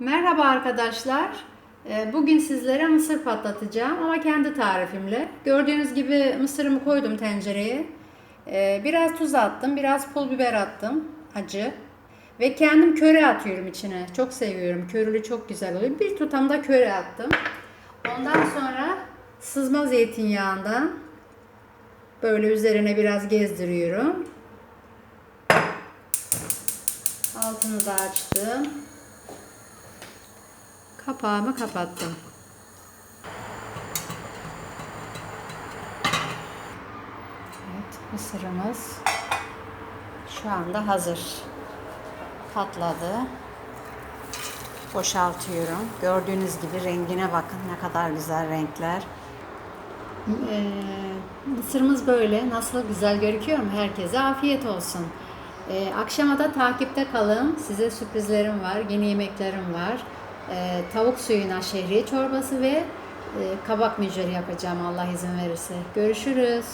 Merhaba arkadaşlar. Ee, Bugün sizlere mısır patlatacağım ama kendi tarifimle. Gördüğünüz gibi mısırımı koydum tencereye. Ee, Biraz tuz attım, biraz pul biber attım, acı. Ve kendim köre atıyorum içine. Çok seviyorum. Körülü çok güzel oluyor. Bir tutam da köre attım. Ondan sonra sızma zeytinyağından böyle üzerine biraz gezdiriyorum. Altını da açtım. Kapağımı kapattım. Evet, mısırımız şu anda hazır. Patladı. Boşaltıyorum. Gördüğünüz gibi rengine bakın ne kadar güzel renkler. Ee, mısırımız böyle. Nasıl güzel gözüküyor mu? Herkese afiyet olsun. Ee, akşama da takipte kalın. Size sürprizlerim var. Yeni yemeklerim var. Ee, tavuk suyuna şehriye çorbası ve e, kabak mücveri yapacağım Allah izin verirse. Görüşürüz.